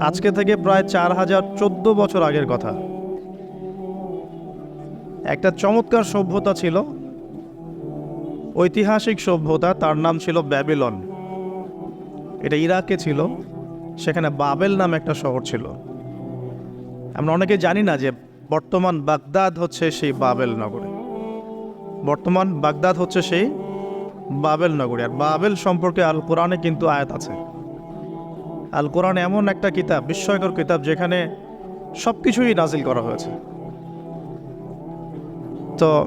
আজকে থেকে প্রায় চার হাজার চোদ্দ বছর আগের কথা। একটা চমৎকার সভ্যতা ছিল। ঐতিহাসিক সভ্যতা, তার নাম ছিল ব্যাবিলন। এটা ইরাকে ছিল, সেখানে বাবেল নাম একটা শহর ছিল। আমরা অনেকে জানি না যে বর্তমান বাগদাদ হচ্ছে সেই বাবেল নগরী। বর্তমান বাগদাদ হচ্ছে সেই বাবেল নগরী। আর বাবেল সম্পর্কে আল কোরআনে কিন্তু আয়াত আছে। আল কোরআন এমন একটা কিতাব, বিস্ময়কর কিতাব, যেখানে সব কিছুই নাজিল করা হয়েছে। তো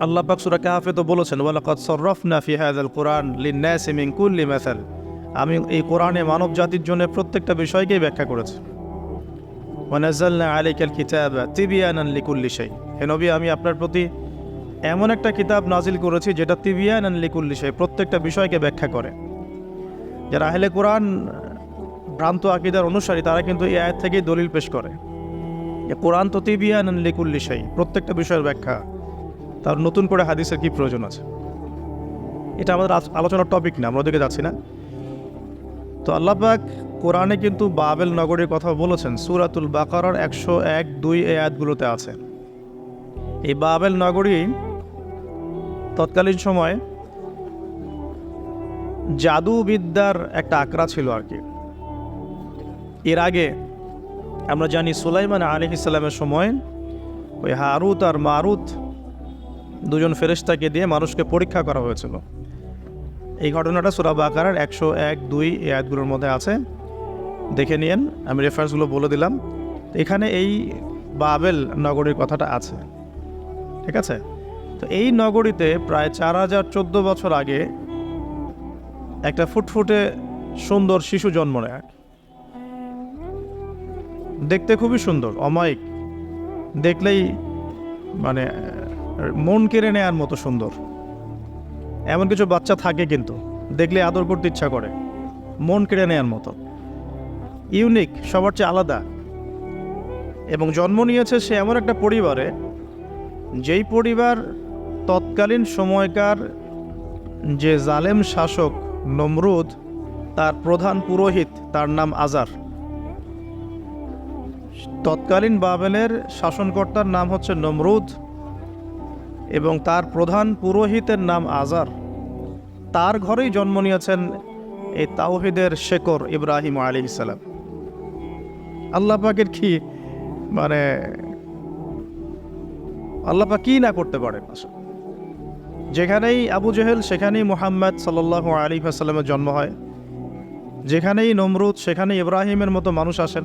আল্লাহ পাক সূরা কাহাফে তো বলেছেন, ওয়ালাকাদ সররফনা ফি হাযাল কুরআন লিন-নাসি কুল্লি মাসাল। আমি এই কোরআনে মানব জাতির জন্য প্রত্যেকটা বিষয়কেই ব্যাখ্যা করেছি। আমি আপনার প্রতি এমন একটা কিতাব নাজিল করেছি, যেটা শাই, প্রত্যেকটা বিষয়কে ব্যাখ্যা করে। যারা আহলে কোরআন ভ্রান্ত আকিদার অনুসারী তারা কিন্তু এই আয়াত থেকেই দলিল পেশ করে। এ কোরআন তো তিবিয়ানান লিকুল্লি শাই, প্রত্যেকটা বিষয়ের ব্যাখ্যা। তার নতুন করে হাদিসের কি প্রয়োজন আছে? এটা আমাদের আলোচনার টপিক না, আমরা ওদিকে যাচ্ছি না। তো আল্লাপাক কোরআনে কিন্তু বাবেল নগরীর কথা বলেছেন, সুরাতুল বাকারার একশো এক দুই এই আয়াতগুলোতে আছে। এই বাবেল নগরী তৎকালীন সময় জাদুবিদ্যার একটা আকড়া ছিল আর কি। এর আগে আমরা জানি সুলাইমান আলী ইসলামের সময় ওই হারুত আর মারুত দুজন ফেরেশতাকে দিয়ে মানুষকে পরীক্ষা করা হয়েছিল। এই ঘটনাটা সুরা বাকারার একশো এক, দুই এই আয়াতগুলোর মধ্যে আছে। দেখে নিয়েন, আমি রেফারেন্সগুলো বলে দিলাম। এখানে এই বাবেল নগরীর কথাটা আছে। ঠিক আছে? তো এই নগরীতে প্রায় চার হাজার চোদ্দ বছর আগে একটা ফুটফুটে সুন্দর শিশু জন্ম নেয়। দেখতে খুবই সুন্দর, অমায়িক। দেখলেই মানে মন কেড়ে নেয়ার মতো সুন্দর। এমন কিছু বাচ্চা থাকে কিন্তু, দেখলে আদর করতে ইচ্ছা করে, মন কেড়ে নেয়ার মতো। ইউনিক, সবার চেয়ে আলাদা। এবং জন্ম নিয়েছে সে এমন একটা পরিবারে, যেই পরিবার তৎকালীন সময়কার যে জালেম শাসক নমরুদ, তার প্রধান পুরোহিত, তার নাম আজার। তৎকালীন বাবেলের শাসনকর্তার নাম হচ্ছে নমরুদ এবং তার প্রধান পুরোহিতের নাম আজার। তার ঘরেই জন্ম নিয়েছেন এই তাওহিদের শেকর ইব্রাহিম আলী ইসালাম আল্লাহ পাকের কি মানে আল্লাহ পাক কি না করতে পারেন যেখানেই আবু জেহেল, সেখানেই মুহাম্মদ সাল্লাহ আলী আসাল্লামের জন্ম হয়। যেখানেই নমরুদ, সেখানেই ইব্রাহিমের মতো মানুষ আসেন।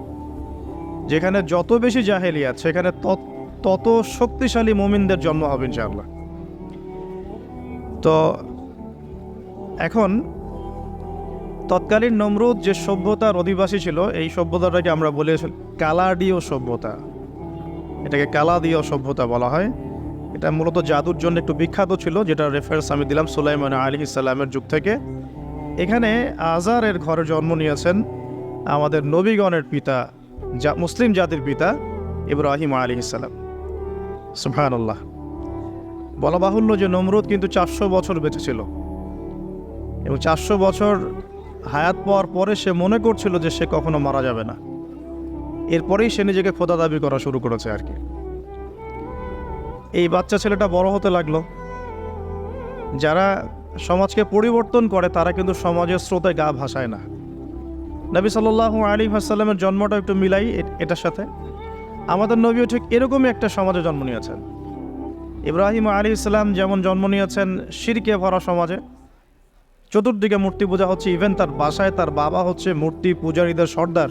যেখানে যত বেশি জাহেলিয়াত, সেখানে তত- শক্তিশালী মোমিনদের জন্ম হবে, ইনশাআল্লাহ। তো এখন তৎকালীন নমরুদ যে সভ্যতার অধিবাসী ছিল, এই সভ্যতাটাকে আমরা বলে কালাডীয় সভ্যতা। এটাকে কালাদীয় সভ্যতা বলা হয়। এটা মূলত জাদুর জন্য একটু বিখ্যাত ছিল যেটা রেফারেন্স আমি দিলাম সুলাইমান আলী ইসলামের যুগ থেকে। এখানে আজারের ঘরে জন্ম নিয়েছেন আমাদের নবীগণের পিতা যা মুসলিম জাতির পিতা ইব্রাহিম আলী ইসালাম সুফান আল্লাহ বলা বাহুল্য যে নমরুদ কিন্তু চারশো বছর বেঁচে ছিল। এবং চারশো বছর হায়াত পাওয়ার পরে সে মনে করছিল যে সে কখনো মারা যাবে না। এরপরেই সে নিজেকে খোদা দাবি করা শুরু করেছে আর কি। এই বাচ্চা ছেলেটা বড় হতে লাগল। যারা সমাজকে পরিবর্তন করে তারা কিন্তু সমাজের স্রোতে গা ভাসায় না। নবী সাল্লাহ আলী হাসাল্লামের জন্মটা একটু মিলাই এটার সাথে। আমাদের নবীও ঠিক এরকমই একটা সমাজে জন্ম নিয়েছেন। ইব্রাহিম আলী ইসলাম যেমন জন্ম নিয়েছেন শিরকে ভরা সমাজে, চতুর্দিকে মূর্তি পূজা হচ্ছে ইভেন তার বাসায় তার বাবা হচ্ছে মূর্তি পূজারীদের সর্দার।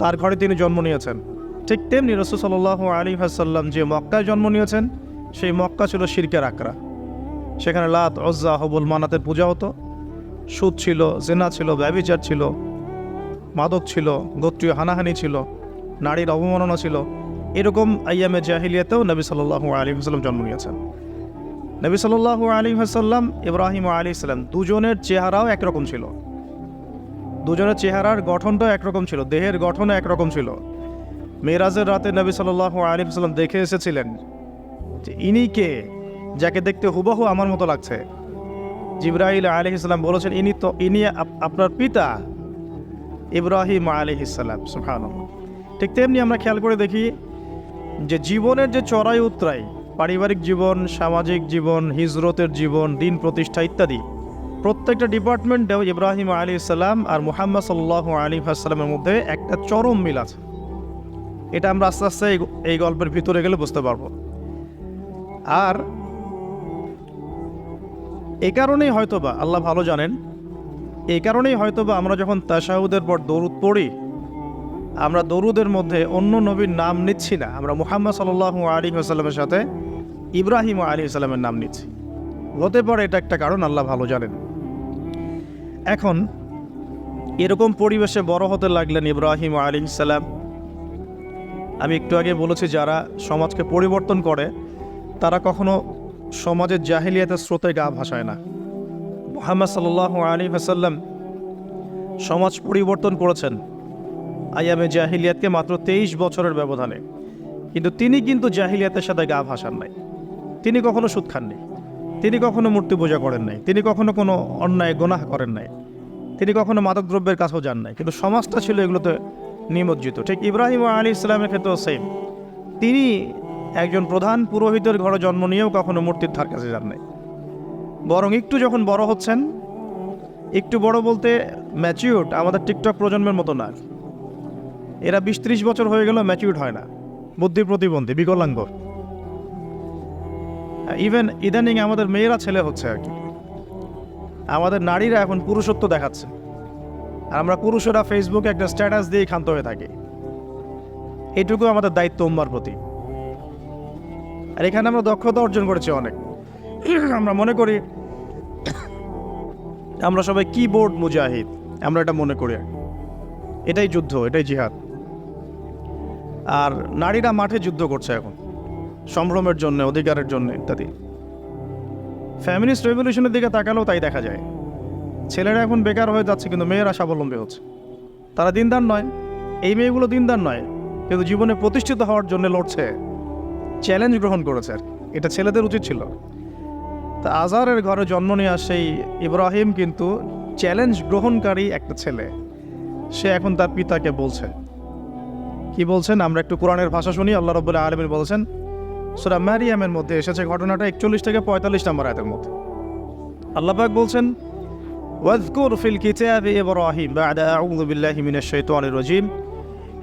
তার ঘরে তিনি জন্ম নিয়েছেন। ঠিক তেমনি রসুল সাল্লাহ আলী হাসাল্লাম যে মক্কায় জন্ম নিয়েছেন, সেই মক্কা ছিল শিরকের আকরা সেখানে লাত অজ্জা হবুল মানাতের পূজা হতো। সুদ ছিল, জেনা ছিল ব্যবিচার ছিল, মাদক ছিল, গোত্রীয় হানাহানি ছিল, নারীর অবমাননা ছিল। এরকম আইয়ামে জাহিলিয়াতেও নবী সাল্লাল্লাহু আলী হাসাল্লাম জন্ম নিয়েছেন। নবী সাল্লাল্লাহু আলী হাসাল্লাম ইব্রাহিম আলী ইসলাম দুজনের চেহারাও একরকম ছিল। দুজনের চেহারার গঠনটাও একরকম ছিল, দেহের গঠনও একরকম ছিল। মেরাজের রাতে নবী সাল্লাল্লাহু আলী সাল্লাম দেখে এসেছিলেন যে ইনি কে, যাকে দেখতে হুবহু আমার মতো লাগছে। জিব্রাহিল আলী ইসলাম বলেছেন, ইনি তো, ইনি আপনার পিতা ইব্রাহিম আলী ইসলাম সুফান ঠিক তেমনি আমরা খেয়াল করে দেখি যে জীবনের যে চড়াই উতরাই, পারিবারিক জীবন, সামাজিক জীবন, হিজরতের জীবন, দিন প্রতিষ্ঠা ইত্যাদি, প্রত্যেকটা ডিপার্টমেন্টেও ইব্রাহিম আলী ইসলাম আর মুহাম্মদ সাল্লাহ আলী আসসালামের মধ্যে একটা চরম মিল আছে। এটা আমরা আস্তে আস্তে এই- এই গল্পের ভিতরে গেলে বুঝতে পারব। আর এ কারণেই হয়তোবা, আল্লাহ ভালো জানেন এই কারণেই হয়তোবা আমরা যখন তাশাহুদের পর দরুদ পড়ি, আমরা দরুদের মধ্যে অন্য নবীর নাম নিচ্ছি না। আমরা মুহাম্মদ সাল্লাহ আলী আসাল্লামের সাথে ইব্রাহিম আলী সাল্লামের নাম নিচ্ছি। হতে পারে এটা একটা কারণ, আল্লাহ ভালো জানেন। এখন, এরকম পরিবেশে বড় হতে লাগলেন ইব্রাহিম আলী সাল্লাম। আমি একটু আগে বলেছি, যারা সমাজকে পরিবর্তন করে, তারা কখনো সমাজের জাহিলিয়াতের স্রোতে গা ভাসায় না। মোহাম্মদ সাল্লাহ আলী হাসাল্লাম সমাজ পরিবর্তন করেছেন। আইয়ামে জাহিলিয়াতকে মাত্র তেইশ বছরের ব্যবধানে। কিন্তু তিনি কিন্তু জাহিলিয়াতের সাথে গা ভাসান নাই। তিনি কখনো সুদ খাননি তিনি কখনো মূর্তি পূজা করেন নাই। তিনি কখনো কোনো অন্যায় গোনাহ করেন নাই। তিনি কখনো মাদকদ্রব্যের কাছেও যান নাই। কিন্তু সমাজটা ছিল এগুলোতে নিমজ্জিত। ঠিক ইব্রাহিম আলী ইসলামের ক্ষেত্রেও সেম তিনি একজন প্রধান পুরোহিতের ঘরে জন্ম নিয়েও কখনো মূর্তির ধার কাছে যান নাই। বরং একটু যখন বড় হচ্ছেন, একটু বড় বলতে ম্যাচিউড আমাদের টিকটক প্রজন্মের মতো না। এরা বিশ ত্রিশ বছর হয়ে গেল ম্যাচিউড হয় না। বুদ্ধি প্রতিবন্ধী, বিকলাঙ্গ। ইভেন ইদানিং আমাদের মেয়েরা ছেলে হচ্ছে আর কি। আমাদের নারীরা এখন পুরুষত্ব দেখাচ্ছে। আর আমরা পুরুষেরা ফেসবুকে একটা স্ট্যাটাস দিয়ে ক্ষান্ত হয়ে থাকি। এটুকু আমাদের দায়িত্ব উম্মার প্রতি। আর এখানে আমরা দক্ষতা অর্জন করেছি অনেক। আমরা মনে করি আমরা সবাই কিবোর্ড মুজাহিদ, আমরা এটা মনে করি। এটাই যুদ্ধ, এটাই জিহাদ। আর নারীরা মাঠে যুদ্ধ করছে এখন, সম্ভ্রমের জন্য, অধিকারের জন্য ইত্যাদি। ফ্যামিলিস্ট রেভলিউশনের দিকে তাকালেও তাই দেখা যায়। ছেলেরা এখন বেকার হয়ে যাচ্ছে, কিন্তু মেয়েরা স্বাবলম্বী হচ্ছে। তারা দিনদার নয়, এই মেয়েগুলো দিনদার নয়, কিন্তু জীবনে প্রতিষ্ঠিত হওয়ার জন্য লড়ছে। চ্যালেঞ্জ গ্রহণ করেছে আর এটা ছেলেদের উচিত ছিল। তা আজারের ঘরে জন্ম নেওয়া সেই ইব্রাহিম কিন্তু চ্যালেঞ্জ গ্রহণকারী একটা ছেলে। সে এখন তার পিতাকে বলছে। কি বলছেন? আমরা একটু কোরআনের ভাষা শুনি। আল্লাহ রব্বুল্লাহ আলমিন বলছেন, সুরা ম্যারিয়ামের মধ্যে এসেছে ঘটনাটা একচল্লিশ থেকে পঁয়তাল্লিশ নম্বর আয়াতের মধ্যে। আল্লাহ পাক বলছেন, ওয়াজকুর ফিল কিতাবে ইব্রাহিম বাদা আউযু বিল্লাহি মিনাশ শাইতানির রাজিম।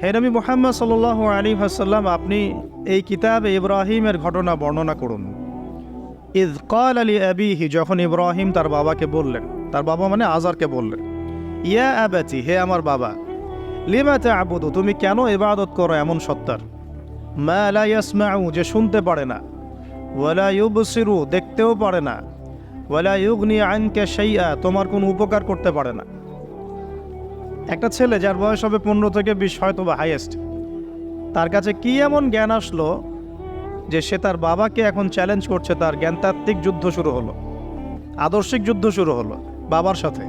হে নবী মুহাম্মদ সাল্লাল্লাহু আলাইহি ওয়াসাল্লাম, আপনি এই কিতাবে ইব্রাহিমের ঘটনা বর্ণনা করুন। ইদ কাল আলী আবিহি, যখন ইব্রাহিম তার বাবাকে বললেন, তার বাবা মানে আজারকে বললেন, ইয়া আবাতি, হে আমার বাবা, লিমা আবুদু তুমি কেন ইবাদত করো এমন সত্তার? মা লা ইয়াসমাউ, যে শুনতে পারে না। ওয়ালা ইউবসিরু, দেখতেও পারে না। ওয়ালা ইউগনি আনকা শাইআ, তোমার কোনো উপকার করতে পারে না। একটা ছেলে যার বয়স হবে পনেরো থেকে বিশ, হয়তো বা হাইয়েস্ট তার কাছে কি এমন জ্ঞান আসলো যে সে তার বাবাকে এখন চ্যালেঞ্জ করছে, তার জ্ঞানতাত্ত্বিক যুদ্ধ শুরু হলো, আদর্শিক যুদ্ধ শুরু হলো বাবার সাথে?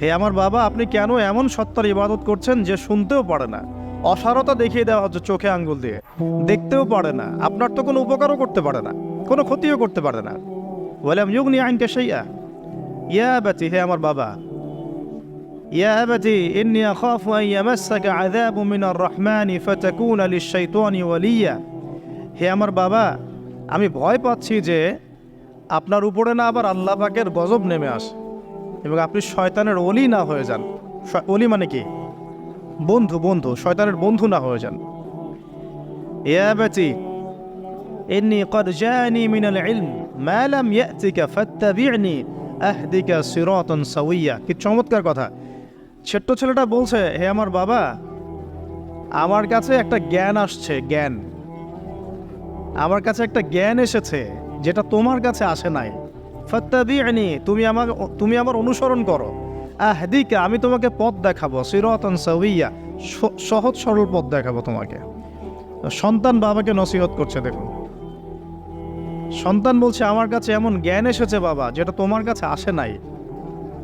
হে আমার বাবা, আপনি কেন এমন সত্তার ইবাদত করছেন যে শুনতেও পারে না? অসারতা দেখিয়ে দেওয়া হচ্ছে চোখে আঙ্গুল দিয়ে। দেখতেও পারে না। আপনার তো কোনো উপকারও করতে পারে না। কোনো ক্ষতিও করতে পারে না। আইনকে সেইয়া ইয়া ব্যাচি হে আমার বাবা يا أبتي إني أخاف أن يمسك عذاب من الرحمن فتكون للشيطان وليا হে আমার বাবা আমি ভয় পাচ্ছি যে আপনার উপরে না আবার আল্লাহ পাকের গজব নেমে আসে এবং আপনি শয়তানের অলি না হয়ে যান শ- অলি মানে কি বন্ধু বন্ধু শয়তানের বন্ধু না হয়ে যান ইয়া আবাতি إني قد جاءني من العلم ما لم يأتك فاتبعني أهدك صراطا سويا কি চমৎকার কথা ছোট্ট ছেলেটা বলছে, হে আমার বাবা, আমার কাছে একটা জ্ঞান আসছে, জ্ঞান। আমার কাছে একটা জ্ঞান এসেছে, যেটা তোমার কাছে আসে নাই। ফাত্তাবিআনি তুমি আমার তুমি আমার অনুসরণ করো। আহদিকে, আমি তোমাকে পথ দেখাবো, সিরতন সহিয়া সহজ সরল পথ দেখাবো তোমাকে। সন্তান বাবাকে নসিহত করছে, দেখুন। সন্তান বলছে, আমার কাছে এমন জ্ঞান এসেছে বাবা, যেটা তোমার কাছে আসে নাই।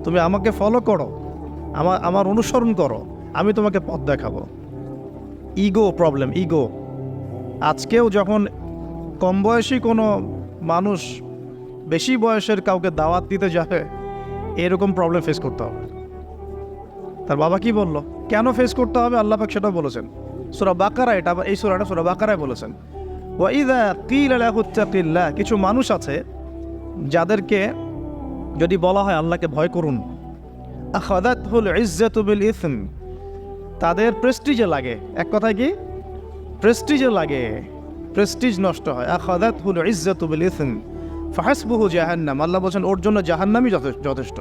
তুমি আমাকে ফলো করো। আমার আমার অনুসরণ করো, আমি তোমাকে পথ দেখাবো। ইগো প্রবলেম ইগো আজকেও যখন কম বয়সী কোনো মানুষ বেশি বয়সের কাউকে দাওয়াত দিতে যাবে, এরকম প্রবলেম ফেস করতে হবে। তার বাবা কি বলল? কেন ফেস করতে হবে? আল্লাহ পাক সেটা বলেছেন। সুরা বাকারা এটা আবার এই সুরাটা সুরা বাকারায় বলেছেন। কিছু মানুষ আছে, যাদেরকে যদি বলা হয় আল্লাহকে ভয় করুন তাদের প্রেস্টিজে লাগে। এক কথায় কি? প্রেস্টিজে লাগে। প্রেস্টিজ নষ্ট হয়। আখাদাত হুল ইজ্জাতুবিল ইসম ফাহাসবুহু জাহান্নাম। আল্লাহ বলছেন, ওর জন্য জাহান্নামই যথে- যথেষ্ট।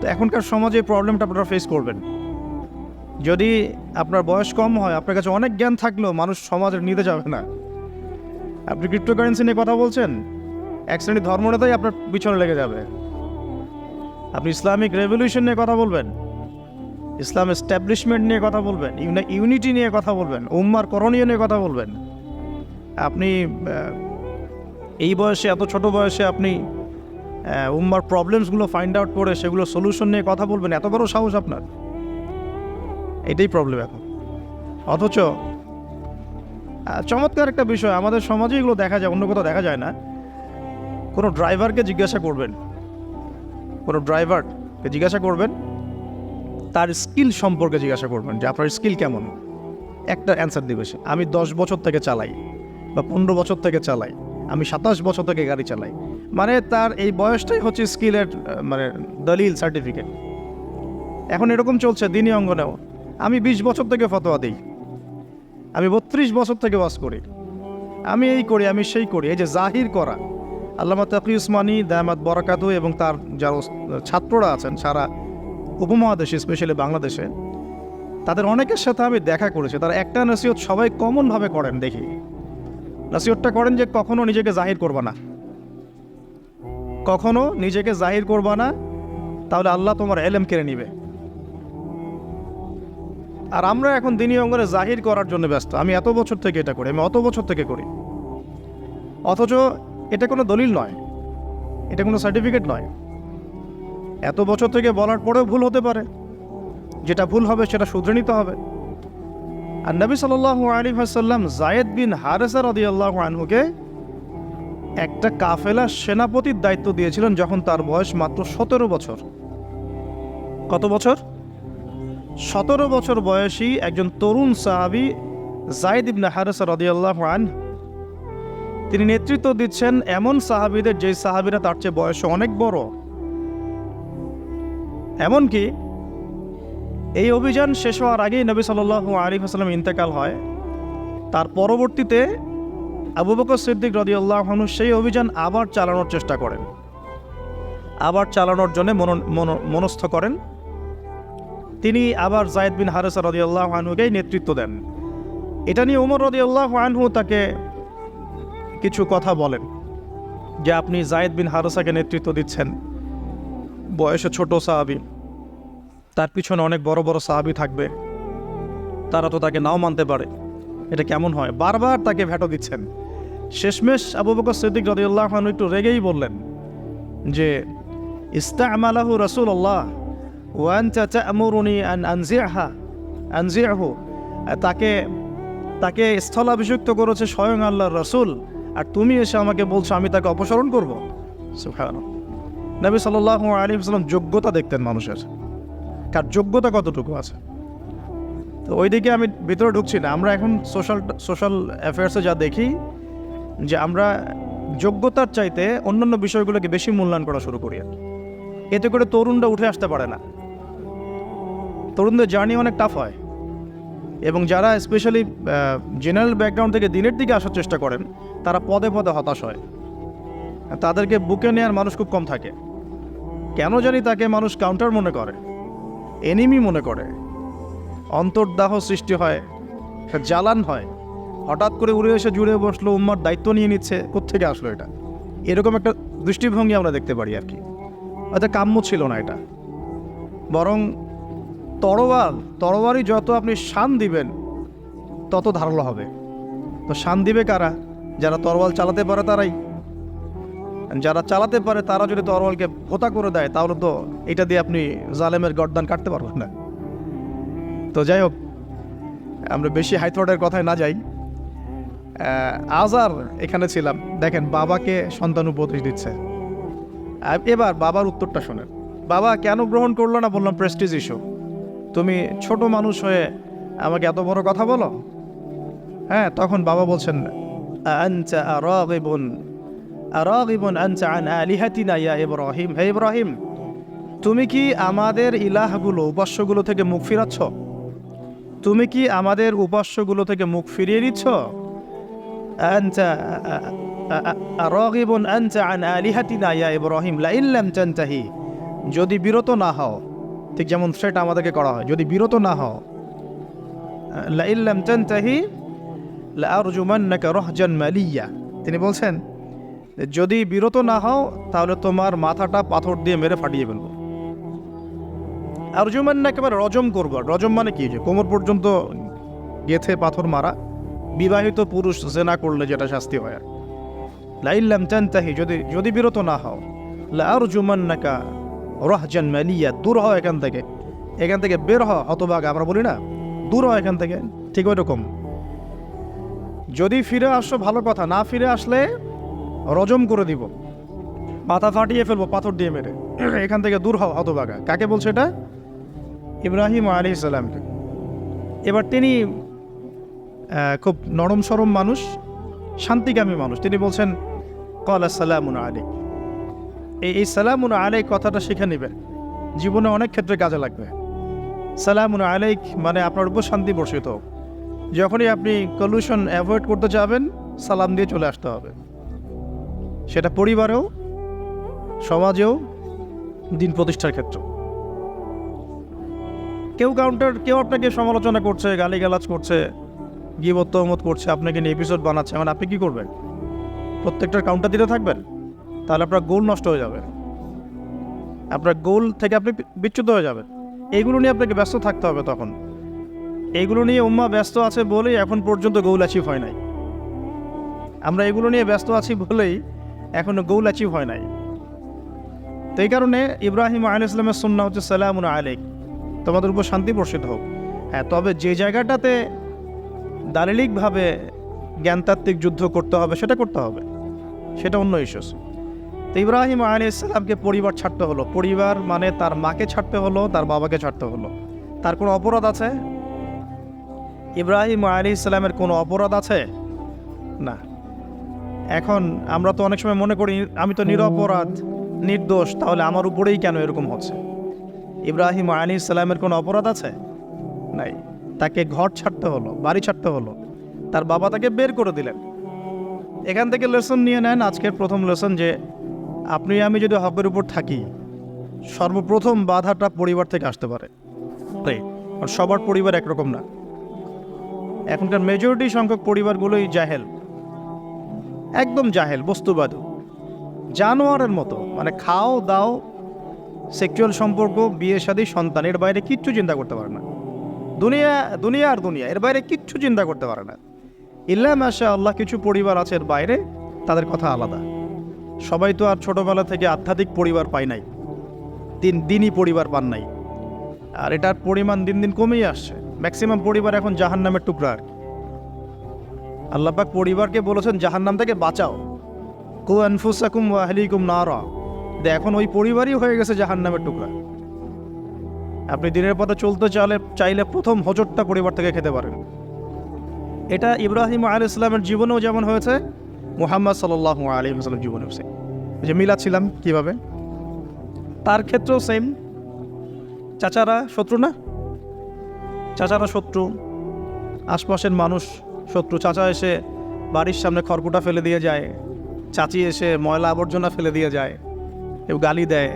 তো এখনকার সমাজে প্রবলেমটা আপনারা ফেস করবেন। যদি আপনার বয়স কম হয়, আপনার কাছে অনেক জ্ঞান থাকলেও মানুষ সমাজের নিতে যাবে না। আপনি ক্রিপ্টোকারেন্সি নিয়ে কথা বলছেন? এক শ্রেণির ধর্মনেতাই আপনার পিছনে লেগে যাবে। আপনি ইসলামিক রেভলিউশন নিয়ে কথা বলবেন, ইসলাম এস্টাবলিশমেন্ট নিয়ে কথা বলবেন, ইউনি- ইউনিটি নিয়ে কথা বলবেন, উম্মার করণীয় নিয়ে কথা বলবেন। আপনি এই বয়সে, এত ছোট বয়সে আপনি উম্মার প্রবলেমসগুলো ফাইন্ড আউট করে সেগুলো সলিউশন নিয়ে কথা বলবেন, এত বড় সাহস আপনার। এটাই প্রবলেম এখন। অথচ চমৎকার একটা বিষয়, আমাদের সমাজে এগুলো দেখা যায়, অন্য কোথাও দেখা যায় না। কোনো ড্রাইভারকে জিজ্ঞাসা করবেন। কোনো ড্রাইভারকে জিজ্ঞাসা করবেন, তার স্কিল সম্পর্কে জিজ্ঞাসা করবেন যে আপনার স্কিল কেমন। একটা অ্যান্সার দিবে সে, আমি দশ বছর থেকে চালাই বা পনেরো বছর থেকে চালাই, আমি সাতাশ বছর থেকে গাড়ি চালাই। মানে তার এই বয়সটাই হচ্ছে স্কিলের মানে দলিল, সার্টিফিকেট। এখন এরকম চলছে দিনই অঙ্গনেও। আমি বিশ বছর থেকে ফতোয়া দিই। আমি বত্রিশ বছর থেকে বাস করি। আমি এই করি, আমি সেই করি, এই যে জাহির করা। আল্লামা তাকি উসমানী দায়ামাত বরাকাতু এবং তার যারা ছাত্ররা আছেন সারা উপমহাদেশে, স্পেশালি বাংলাদেশে, তাদের অনেকের সাথে আমি দেখা করেছি। তারা একটা নসিহত সবাই কমনভাবে করেন দেখি। নসিহতটা করেন যে কখনো নিজেকে জাহির করবা না। কখনো নিজেকে জাহির করবা না, তাহলে আল্লাহ তোমার এলেম কেড়ে নিবে। আর আমরা এখন দিনী অঙ্গনে জাহির করার জন্য ব্যস্ত। আমি এত বছর থেকে এটা করি, আমি অত বছর থেকে করি। অথচ এটা কোনো দলিল নয়। এটা কোনো সার্টিফিকেট নয়। এত বছর থেকে বলার পরেও ভুল হতে পারে। যেটা ভুল হবে সেটা শুধরে নিতে হবে। আর নবী সাল্লাহ আলী সাল্লাম জায়েদ বিন হারেসার রদি আল্লাহ আনহুকে একটা কাফেলা সেনাপতির দায়িত্ব দিয়েছিলেন যখন তার বয়স মাত্র সতেরো বছর। কত বছর? সতেরো বছর বয়সী একজন তরুণ সাহাবি জায়দ ইবনে হারেসা রদিয়াল্লাহ আন তিনি নেতৃত্ব দিচ্ছেন এমন সাহাবিদের যে সাহাবিরা তার চেয়ে বয়সে অনেক বড়। এমনকি এই অভিযান শেষ হওয়ার আগেই নবী সাল্লাহ আলী হাসলাম ইন্তেকাল হয়। তার পরবর্তীতে আবু বকর সিদ্দিক রদিয়াল্লাহনু সেই অভিযান আবার চালানোর চেষ্টা করেন। আবার চালানোর জন্য মন- মন- মনস্থ করেন। তিনি আবার জায়দ বিন হারেসা রদিয়াল্লাহ আনহুকেই নেতৃত্ব দেন। এটা নিয়ে উমর রদিয়াল্লাহ আনহু তাকে কিছু কথা বলেন, যে আপনি জায়দ বিন হারেসাকে নেতৃত্ব দিচ্ছেন। বয়সে ছোট সাহাবি। তার পিছনে অনেক বড় বড় সাহাবি থাকবে। তারা তো তাকে নাও মানতে পারে। এটা কেমন হয়? বারবার তাকে ভেটো দিচ্ছেন। শেষমেশ আবু বকর সিদ্দিক রদিউল্লাহ খান একটু রেগেই বললেন যে, ইস্তামালাহু রসুল্লাহ ওয়ান আনজিহা আনজিয়াহু তাকে তাকে স্থলাভিষিক্ত করেছে স্বয়ং আল্লাহর রসুল। আর তুমি এসে আমাকে বলছো, আমি তাকে অপসারণ করব? নবী সাল্লাহ আলী সাল্লাম যোগ্যতা দেখতেন মানুষের। কার যোগ্যতা কতটুকু আছে? তো ওইদিকে আমি ভিতরে ঢুকছি না। আমরা এখন সোশ্যাল সোশ্যাল অ্যাফেয়ার্সে যা দেখি, যে আমরা যোগ্যতার চাইতে অন্যান্য বিষয়গুলোকে বেশি মূল্যায়ন করা শুরু করি এতে করে তরুণরা উঠে আসতে পারে না। তরুণদের জার্নি অনেক টাফ হয়। এবং যারা স্পেশালি জেনারেল ব্যাকগ্রাউন্ড থেকে দিনের দিকে আসার চেষ্টা করেন, তারা পদে পদে হতাশ হয়। তাদেরকে বুকে নেওয়ার মানুষ খুব কম থাকে। কেন জানি তাকে মানুষ কাউন্টার মনে করে এনিমি মনে করে। অন্তর্দাহ সৃষ্টি হয়, জ্বালান হয়। হঠাৎ করে উড়ে এসে জুড়ে বসল, উম্মার দায়িত্ব নিয়ে নিচ্ছে, কোত্থেকে আসলো এটা? এরকম একটা দৃষ্টিভঙ্গি আমরা দেখতে পারি আর কি। হয়তো কাম্য ছিল না এটা। বরং তরোয়াল তরোয়ারই যত আপনি শান দিবেন, তত ধারালো হবে। তো শান দিবে কারা? যারা তরোয়াল চালাতে পারে তারাই। যারা চালাতে পারে, তারা যদি তরোয়ালকে ভোতা করে দেয়, তাহলে তো এটা দিয়ে আপনি জালেমের গর্দান কাটতে পারবেন না। তো যাই হোক, আমরা বেশি হাইথ্রোডের কথায় না যাই। আজার এখানে ছিলাম। দেখেন, বাবাকে সন্তান উপদেশ দিচ্ছে। এবার বাবার উত্তরটা শোনেন। বাবা, কেন গ্রহণ করল না? বললাম প্রেস্টিজ ইস্যু তুমি ছোট মানুষ হয়ে আমাকে এত বড় কথা বলো? হ্যাঁ তখন বাবা বলছেন আনচা আরাগিবুন আরাগিবুন আনচা আন আলিহাতিনা ইয়া ইব্রাহিম। হে ইব্রাহিম, তুমি কি আমাদের ইলাহগুলো, উপাস্যগুলো থেকে মুখ ফিরাচ্ছ? তুমি কি আমাদের উপাস্যগুলো থেকে মুখ ফিরিয়ে দিচ্ছ আনচা রাগিবুন আনচা আন আলিহাতিনা ইয়া ইব্রাহিম লা ইল্লাম তানতাহি। যদি বিরত না হও ঠিক যেমন সেটা আমাদেরকে করা হয়। যদি বিরত না হও তিনি বলছেন, যদি বিরত না হও, তাহলে তোমার মাথাটা পাথর দিয়ে মেরে ফাটিয়ে ফেলব। আরজুমান না একেবারে রজম করব। রজম মানে কি? যে কোমর পর্যন্ত গেথে পাথর মারা, বিবাহিত পুরুষ জেনা করলে যেটা শাস্তি হয়। লাইল্লাম চান্তাহি যদি যদি বিরত না হও লা আরজুমান নাকা রহজান মালিয়া, দূর হও এখান থেকে। এখান থেকে বের হ হতবাগ আমরা বলি না, দূর হয় এখান থেকে, ঠিক ওই রকম যদি ফিরে আসো, ভালো কথা, না ফিরে আসলে রজম করে দিব। মাথা ফাটিয়ে ফেলব, পাথর দিয়ে মেরে। এখান থেকে দূর হও হতবাগা কাকে বলছে এটা? ইব্রাহিম আলী ইসলামকে এবার তিনি খুব নরম সরম মানুষ, শান্তিকামী মানুষ। তিনি বলছেন, কল সালামুন আলী এই সালামুন আলাই কথাটা শিখে নেবেন। জীবনে অনেক ক্ষেত্রে কাজে লাগবে। সালামুন আলাইক মানে আপনার উপর শান্তি বর্ষিত। যখনই আপনি কলিউশন অ্যাভয়েড করতে চাবেন সালাম দিয়ে চলে আসতে হবে। সেটা পরিবারেও, সমাজেও, দিন প্রতিষ্ঠার ক্ষেত্রে কেউ কাউন্টার কেউ আপনাকে সমালোচনা করছে, গালিগালাজ করছে, গিবত তহমত করছে, আপনাকে নিয়ে এপিসোড বানাচ্ছে মানে আপনি কি করবেন? প্রত্যেকটার কাউন্টার দিতে থাকবেন? তাহলে আপনার গোল নষ্ট হয়ে যাবে। আপনার গোল থেকে আপনি বিচ্যুত হয়ে যাবেন। এইগুলো নিয়ে আপনাকে ব্যস্ত থাকতে হবে তখন। এইগুলো নিয়ে উম্মা ব্যস্ত আছে বলেই এখন পর্যন্ত গোল অ্যাচিভ হয় নাই। আমরা এগুলো নিয়ে ব্যস্ত আছি বলেই এখনও গোল অ্যাচিভ হয় নাই। তো এই কারণে ইব্রাহিম আল ইসলামের সন্না হচ্ছে সালামুন আলেক তোমাদের উপর শান্তি বর্ষিত হোক। হ্যাঁ তবে যে জায়গাটাতে দালিলিকভাবে জ্ঞানতাত্ত্বিক যুদ্ধ করতে হবে, সেটা করতে হবে। সেটা অন্য ইস্যুস তো ইব্রাহিম আলী ইসলামকে পরিবার ছাড়তে হলো। পরিবার মানে তার মাকে ছাড়তে হলো, তার বাবাকে ছাড়তে হলো। তার কোনো অপরাধ আছে? ইব্রাহিম আলী ইসলামের কোনো অপরাধ আছে? না। এখন আমরা তো অনেক সময় মনে করি, আমি তো নিরপরাধ, নির্দোষ, তাহলে আমার উপরেই কেন এরকম হচ্ছে? ইব্রাহিম আলী ইসলামের কোনো অপরাধ আছে? নাই। তাকে ঘর ছাড়তে হলো, বাড়ি ছাড়তে হলো। তার বাবা তাকে বের করে দিলেন। এখান থেকে লেসন নিয়ে নেন আজকের প্রথম লেসন যে আপনি আমি যদি হকের উপর থাকি, সর্বপ্রথম বাধাটা পরিবার থেকে আসতে পারে। সবার পরিবার একরকম না। এখনকার মেজরিটি সংখ্যক পরিবারগুলোই জাহেল। একদম জাহেল, বস্তুবাদ। জানোয়ারের মতো মানে খাও, দাও সেক্সুয়াল সম্পর্ক, বিয়ে, শাদী, সন্তান, এর বাইরে কিচ্ছু চিন্তা করতে পারে না। দুনিয়া দুনিয়া আর দুনিয়া, এর বাইরে কিচ্ছু চিন্তা করতে পারে না। ইল্লা মাসা আল্লাহ কিছু পরিবার আছে এর বাইরে, তাদের কথা আলাদা। সবাই তো আর ছোটবেলা থেকে আধ্যাত্মিক পরিবার পায় নাই। দিন দিনই পরিবার পান নাই। আর এটার পরিমাণ দিন দিন কমেই আসছে। ম্যাক্সিমাম পরিবার এখন জাহান নামের টুকরা আর কি। আল্লাপাক পরিবারকে বলেছেন জাহান নাম থেকে বাঁচাও। কু আনফুসাকুম ওয়াহলিকুম নারা। দে, এখন ওই পরিবারই হয়ে গেছে জাহান নামের টুকরা। আপনি দিনের পথে চলতে চাইলে চাইলে প্রথম হজরটা পরিবার থেকে খেতে পারেন। এটা ইব্রাহিম আল ইসলামের জীবনেও যেমন হয়েছে মুহাম্মদ সাল্লাহ আলী হাসলামের জীবনে হয়েছে ওই যে মিলাচ্ছিলাম কীভাবে? তার ক্ষেত্রেও সেম চাচারা শত্রু না? চাচারা শত্রু। আশপাশের মানুষ শত্রু। চাচা এসে বাড়ির সামনে খড়কুটা ফেলে দিয়ে যায়। চাচি এসে ময়লা আবর্জনা ফেলে দিয়ে যায়। কেউ গালি দেয়।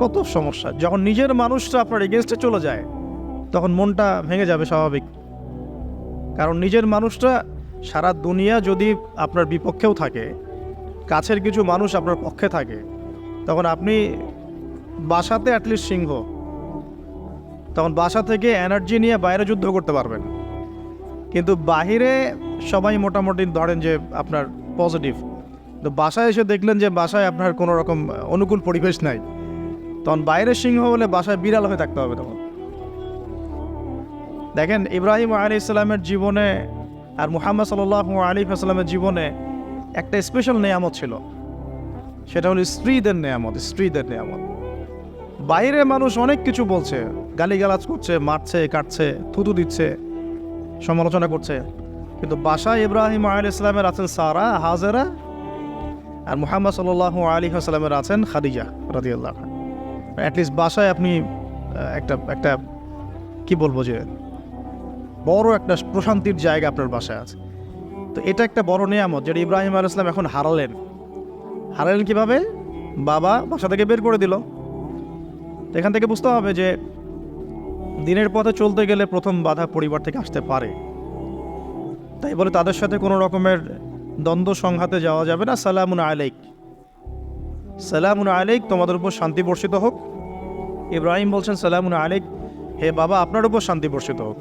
কত সমস্যা। যখন নিজের মানুষটা আপনার এগেনস্টে চলে যায়, তখন মনটা ভেঙে যাবে স্বাভাবিক। কারণ নিজের মানুষটা সারা দুনিয়া যদি আপনার বিপক্ষেও থাকে, কাছের কিছু মানুষ আপনার পক্ষে থাকে, তখন আপনি বাসাতে অ্যাটলিস্ট সিংহ। তখন বাসা থেকে এনার্জি নিয়ে বাইরে যুদ্ধ করতে পারবেন। কিন্তু বাহিরে সবাই মোটামুটি ধরেন যে আপনার পজিটিভ তো বাসায় এসে দেখলেন যে বাসায় আপনার কোনো রকম অনুকূল পরিবেশ নাই। তখন বাইরের সিংহ হলে বাসায় বিড়াল হয়ে থাকতে হবে তখন। দেখেন ইব্রাহিম আলী ইসলামের জীবনে আর মুহাম্মদ সাল আলী আসলামের জীবনে একটা স্পেশাল নেয়ামত ছিল। সেটা হলো স্ত্রীদের নেয়ামত স্ত্রীদের নেয়ামত। বাইরে মানুষ অনেক কিছু বলছে, গালিগালাজ করছে, মারছে, কাটছে, থুতু দিচ্ছে, সমালোচনা করছে। কিন্তু বাসায় ইব্রাহিম আলী ইসলামের আছেন সারা, হাজেরা, আর মুহাম্মদ সাল আলী আসসালামের আছেন খাদিজা রাদিয়াল্লাহ অ্যাটলিস্ট বাসায় আপনি একটা একটা, কি বলব যে বড় একটা প্রশান্তির জায়গা আপনার বাসায় আছে। তো এটা একটা বড় নিয়ামত যেটা ইব্রাহিম আল ইসলাম এখন হারালেন। হারালেন কীভাবে? বাবা বাসা থেকে বের করে দিল। তো এখান থেকে বুঝতে হবে যে দিনের পথে চলতে গেলে প্রথম বাধা পরিবার থেকে আসতে পারে। তাই বলে তাদের সাথে কোনো রকমের দ্বন্দ্ব সংঘাতে যাওয়া যাবে না। সালামুন আলাইক। সালামুন আলাইক, তোমাদের উপর শান্তি বর্ষিত হোক। ইব্রাহিম বলছেন, সালামুন আলাইক। হে বাবা, আপনার উপর শান্তি বর্ষিত হোক।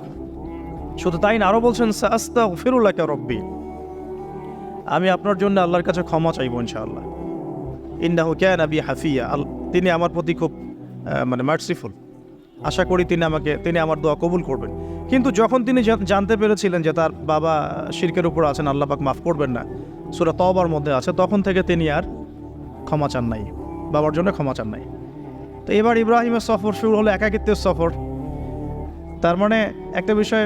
শুধু তাই না, আরও বলছেন সাস্তা ফিরুল্লাহ রব্বি। আমি আপনার জন্য আল্লাহর কাছে ক্ষমা চাইব ইনশাআল্লাহ। ইন্নাহু ক্যান আবি হাফিয়া। আল তিনি আমার প্রতি খুব মানে মার্সিফুল আশা করি তিনি আমাকে, তিনি আমার দোয়া কবুল করবেন। কিন্তু যখন তিনি জানতে পেরেছিলেন যে তার বাবা শিরকের উপর আছেন, আল্লাহ পাক মাফ করবেন না, সুরা তবার মধ্যে আছে, তখন থেকে তিনি আর ক্ষমা চান নাই। বাবার জন্য ক্ষমা চান নাই। তো এবার ইব্রাহিমের সফর শুরু হলো একাকিত্বের সফর। তার মানে একটা বিষয়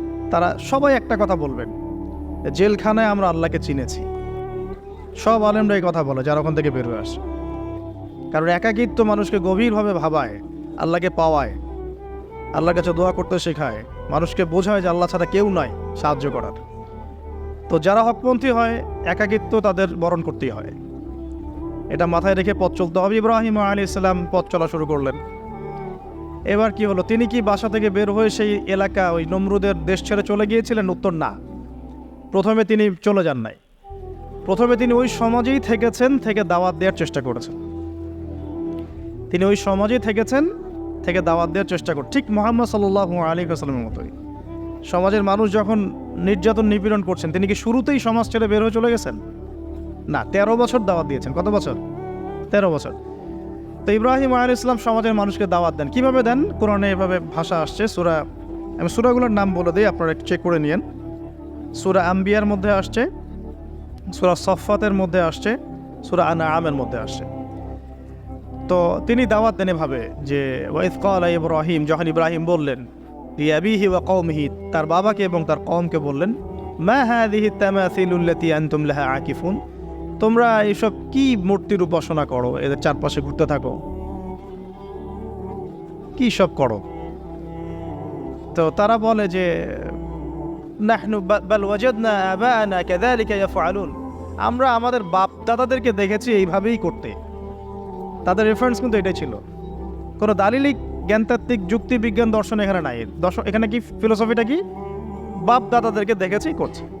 তারা সবাই একটা কথা বলবেন। জেলখানায় আমরা আল্লাহকে চিনেছি। সব আলেমরা এই কথা বলে, যারা ওখান থেকে বেরোয় আসে। কারণ একাকিত্ব মানুষকে গভীরভাবে ভাবায়, আল্লাহকে পাওয়ায়, আল্লাহর কাছে দোয়া করতে শেখায়, মানুষকে বোঝায় যে আল্লাহ ছাড়া কেউ নাই সাহায্য করার। তো যারা হকপন্থী হয়, একাকিত্ব তাদের বরণ করতেই হয়। এটা মাথায় রেখে পথ চলতে হবে। ইব্রাহিম আলী ইসলাম পথ চলা শুরু করলেন। এবার কি হলো? তিনি কি বাসা থেকে বের হয়ে সেই এলাকা, ওই নমরুদের দেশ ছেড়ে চলে গিয়েছিলেন? উত্তর না। প্রথমে তিনি চলে যান নাই। প্রথমে তিনি ওই সমাজেই থেকেছেন, থেকে দাওয়াত দেওয়ার চেষ্টা করেছেন। তিনি ওই সমাজেই থেকেছেন, থেকে দাওয়াত দেওয়ার চেষ্টা করেন ঠিক মোহাম্মদ সাল্লাহ আলী আসলামের মতোই। সমাজের মানুষ যখন নির্যাতন নিপীড়ন করছেন, তিনি কি শুরুতেই সমাজ ছেড়ে বের হয়ে চলে গেছেন? না, তেরো বছর দাওয়াত দিয়েছেন। কত বছর? তেরো বছর। তো ইব্রাহিম আল ইসলাম সমাজের মানুষকে দাওয়াত দেন। কীভাবে দেন? কোরআনে এভাবে ভাষা আসছে, সুরা আমি সুরাগুলোর নাম বলে দিই, আপনারা একটু চেক করে নিয়েন। সুরা আম্বিয়ার মধ্যে আসছে, সুরা সফাতের মধ্যে আসছে, সুরা আনা আমের মধ্যে আসছে। তো তিনি দাওয়াত দেন এভাবে যে ওয়াইদ কল ইব্রাহিম যখন ইব্রাহিম বললেন ইয়াবিহি ওয়া কৌমহি তার বাবাকে এবং তার কমকে বললেন, মা হাদিহি তামাসিলুল্লাতি আনতুম লাহা আকিফুন তোমরা এইসব কি মূর্তির উপাসনা করো? এদের চারপাশে ঘুরতে থাকো। কি সব করো? তো তারা বলে যে আমরা আমাদের বাপ দাদাদেরকে দেখেছি এইভাবেই করতে। তাদের রেফারেন্স কিন্তু এটাই ছিল। কোনো দালিলিক, জ্ঞানতাত্ত্বিক যুক্তি বিজ্ঞান দর্শন এখানে নাই। দর্শন এখানে কি ফিলোসফিটা কি? বাপ দাদাদেরকে দেখেছি করছে।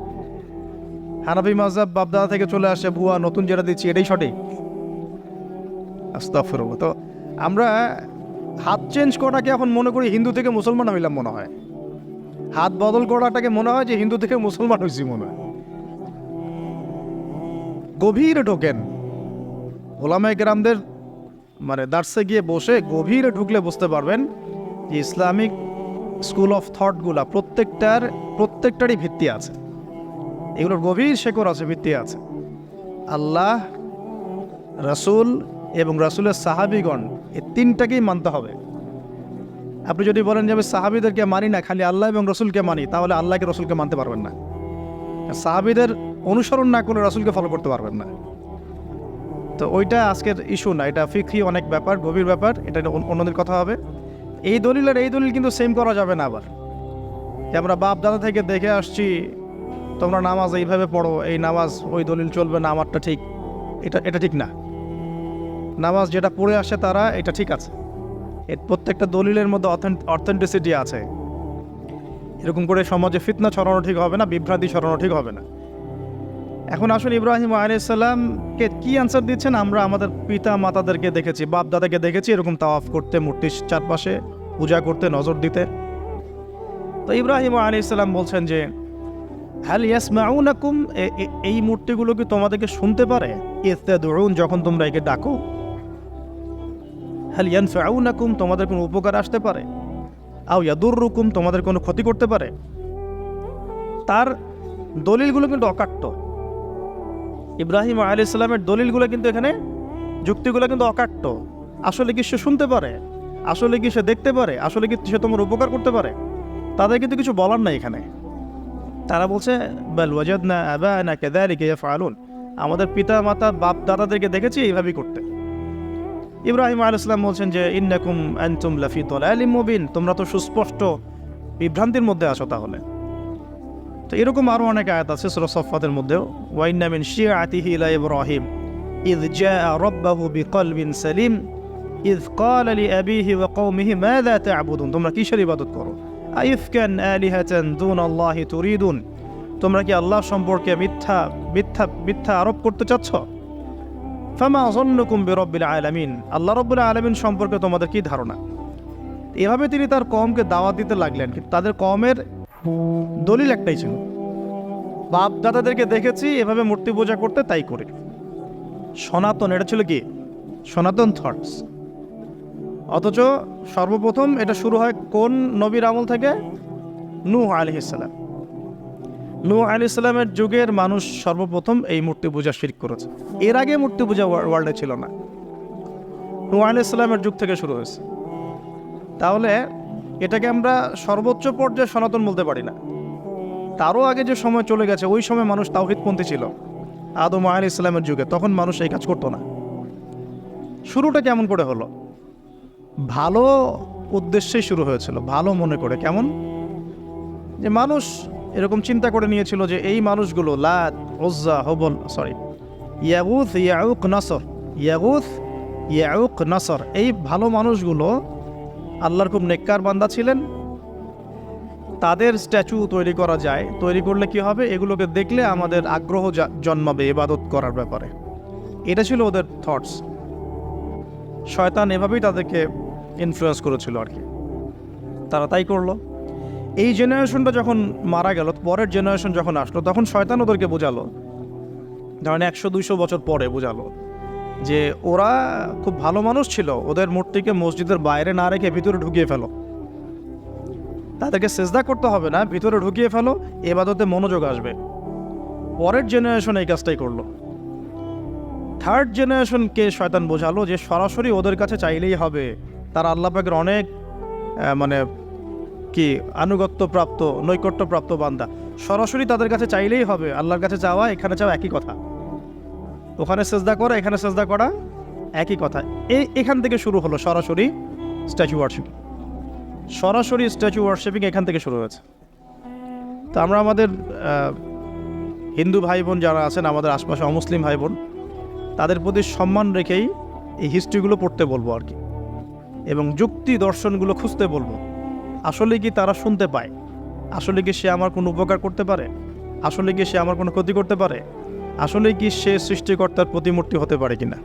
হানাফি মাঝহাব বাপদাদা থেকে চলে আসে ভুয়া, নতুন যেটা দিচ্ছি, এটাই সঠিক? আস্তাগফিরুল্লাহ। তো আমরা হাত চেঞ্জ করাটাকে এখন মনে করি হিন্দু থেকে মুসলমান হইলাম মনে হয়। হাত বদল করাটাকে মনে হয় যে হিন্দু থেকে মুসলমান হয়েছি মনে হয়। গভীরে ঢোকেন। ওলামায় গ্রামদের মানে দার্সে গিয়ে বসে গভীরে ঢুকলে বুঝতে পারবেন যে ইসলামিক স্কুল অফ থটগুলা প্রত্যেকটার, প্রত্যেকটারই ভিত্তি আছে। এগুলোর গভীর শেকড় আছে, ভিত্তি আছে। আল্লাহ, রাসূল এবং রাসূলের সাহাবিগণ এই তিনটাকেই মানতে হবে। আপনি যদি বলেন যে আমি সাহাবিদেরকে মানি না, খালি আল্লাহ এবং রসুলকে মানি, তাহলে আল্লাহকে রসুলকে মানতে পারবেন না। সাহাবিদের অনুসরণ না করলে রসুলকে ফলো করতে পারবেন না। তো ওইটা আজকের ইস্যু না, এটা ফিক্রি অনেক ব্যাপার, গভীর ব্যাপার, এটা অন্যদের কথা হবে। এই দলিল আর এই দলিল কিন্তু সেম করা যাবে না আবার। আমরা বাপ দাদা থেকে দেখে আসছি তোমরা নামাজ এইভাবে পড়ো, এই নামাজ, ওই দলিল চলবে না, আমারটা ঠিক। এটা এটা ঠিক না। নামাজ যেটা পড়ে আসে তারা, এটা ঠিক আছে। এর প্রত্যেকটা দলিলের মধ্যে অথেন্টিসিটি আছে। এরকম করে সমাজে ফিতনা ছড়ানো ঠিক হবে না, বিভ্রান্তি ছড়ানো ঠিক হবে না। এখন আসলে ইব্রাহিম আলাইসাল্লামকে কি অ্যান্সার দিচ্ছেন? আমরা আমাদের পিতা মাতাদেরকে দেখেছি, বাপ দাদাকে দেখেছি, এরকম তাওয়াফ করতে, মূর্তির চারপাশে পূজা করতে, নজর দিতে। তো ইব্রাহিম আলাইসাল্লাম বলছেন যে হ্যাল ইয়াস মাউনাকুম এই মূর্তিগুলো কি তোমাদেরকে শুনতে পারে? ইস্তে দরুন যখন তোমরা একে ডাকো। হ্যাল ইয়ান ফাউনাকুম তোমাদের কোনো উপকার আসতে পারে। আও ইয়াদুররুকুম তোমাদের কোনো ক্ষতি করতে পারে। তার দলিলগুলো কিন্তু অকাট্য। ইব্রাহিম আলী ইসলামের দলিলগুলো কিন্তু এখানে, যুক্তিগুলো কিন্তু অকাট্য। আসলে কি সে শুনতে পারে? আসলে কি সে দেখতে পারে? আসলে কি সে তোমার উপকার করতে পারে? তাদের কিন্তু কিছু বলার নাই এখানে। তারা বলছে বেল ওয়াজাদ না আবা না কেদারিকে ফালুন আমাদের পিতা মাতা বাপ দাদাদেরকে দেখেছি এইভাবেই করতে ইব্রাহিম আলাইসলাম বলছেন যে ইন্নাকুম আনতুম লাফি দলালিম মুবিন তোমরা তো সুস্পষ্ট বিভ্রান্তির মধ্যে আছো তাহলে তো এরকম আরও অনেক আয়াত আছে সুরা সফাতের মধ্যেও ওয়াইন্না মিন শিয়াতিহি ইলা ইব্রাহিম إذ جاء ربه بقلب سليم إذ قال لأبيه وقومه ماذا تعبدون তোমরা কিসের ইবাদত করো আইফকান আলিহাতান দুন আল্লাহ তুরিদুন। তোমরা কি আল্লাহ সম্পর্কে মিথ্যা মিথ্যা মিথ্যা আরোপ করতে চাচ্ছ? ফামা জন্নুকুম বিরব্বিল আলামিন। আল্লাহ রব্বুল আলামিন সম্পর্কে তোমাদের কি ধারণা? এভাবে তিনি তার কমকে দাওয়াত দিতে লাগলেন, কিন্তু তাদের কমের দলিল একটাই ছিল। বাপ দাদাদেরকে দেখেছি, এভাবে মূর্তি পূজা করতে তাই করে। সনাতন, এটা ছিল কি? সনাতন থটস অথচ সর্বপ্রথম এটা শুরু হয় কোন নবীর আমল থেকে? নূহ আলি ইসলাম নূহ আলি ইসলামের যুগের মানুষ সর্বপ্রথম এই মূর্তি পূজা শির করেছে। এর আগে মূর্তি পূজা ওয়ার্ল্ডে ছিল না। নূহ আলি ইসলামের যুগ থেকে শুরু হয়েছে। তাহলে এটাকে আমরা সর্বোচ্চ পর্যায়ে সনাতন বলতে পারি না। তারও আগে যে সময় চলে গেছে, ওই সময় মানুষ তাওহিদপন্থী ছিল। আদম আল ইসলামের যুগে, তখন মানুষ এই কাজ করতো না। শুরুটা কেমন করে হলো? ভালো উদ্দেশ্যেই শুরু হয়েছিল, ভালো মনে করে। কেমন? যে মানুষ এরকম চিন্তা করে নিয়েছিল যে এই মানুষগুলো লাত ওজ্জা হবল সরি ইয়াগুথ ইয়াউক নাসর ইয়াগুথ ইয়াউক নাসর, এই ভালো মানুষগুলো আল্লাহর খুব নেককার বান্দা ছিলেন। তাদের স্ট্যাচু তৈরি করা যায়। তৈরি করলে কি হবে? এগুলোকে দেখলে আমাদের আগ্রহ জন্মাবে, ইবাদত করার ব্যাপারে। এটা ছিল ওদের থটস শয়তান এভাবেই তাদেরকে ইনফ্লুয়েন্স করেছিল আর কি। তারা তাই করল। এই জেনারেশনটা যখন মারা গেল, পরের জেনারেশন যখন আসলো, তখন শয়তান ওদেরকে বোঝালো। ধরেন একশো, দুইশো বছর পরে বোঝালো যে ওরা খুব ভালো মানুষ ছিল, ওদের মূর্তিকে মসজিদের বাইরে না রেখে ভিতরে ঢুকিয়ে ফেলো। তাদেরকে সেজদা করতে হবে না, ভিতরে ঢুকিয়ে ফেলো, এবাদতে মনোযোগ আসবে। পরের জেনারেশন এই কাজটাই করল। থার্ড জেনারেশনকে শয়তান বোঝালো যে সরাসরি ওদের কাছে চাইলেই হবে। তারা আল্লাহ পাকের অনেক মানে কি আনুগত্য প্রাপ্ত নৈকট্য প্রাপ্ত বান্দা। সরাসরি তাদের কাছে চাইলেই হবে। আল্লাহর কাছে চাওয়া, এখানে চাওয়া একই কথা। ওখানে সেজদা করা, এখানে সেজদা করা একই কথা। এই, এখান থেকে শুরু হলো সরাসরি স্ট্যাচু ওয়ার্শিপ। সরাসরি স্ট্যাচু ওয়ার্শিপিং এখান থেকে শুরু হয়েছে। তো আমরা আমাদের হিন্দু ভাই বোন যারা আছেন, আমাদের আশপাশে অমুসলিম ভাই বোন তাদের প্রতি সম্মান রেখেই এই হিস্ট্রিগুলো পড়তে বলব আর কি। এবং যুক্তি দর্শনগুলো খুঁজতে বলব। আসলে কি তারা শুনতে পায়? আসলে কি সে আমার কোনো উপকার করতে পারে? আসলে কি সে আমার কোনো ক্ষতি করতে পারে? আসলে কি সে সৃষ্টিকর্তার প্রতিমূর্তি হতে পারে কিনা?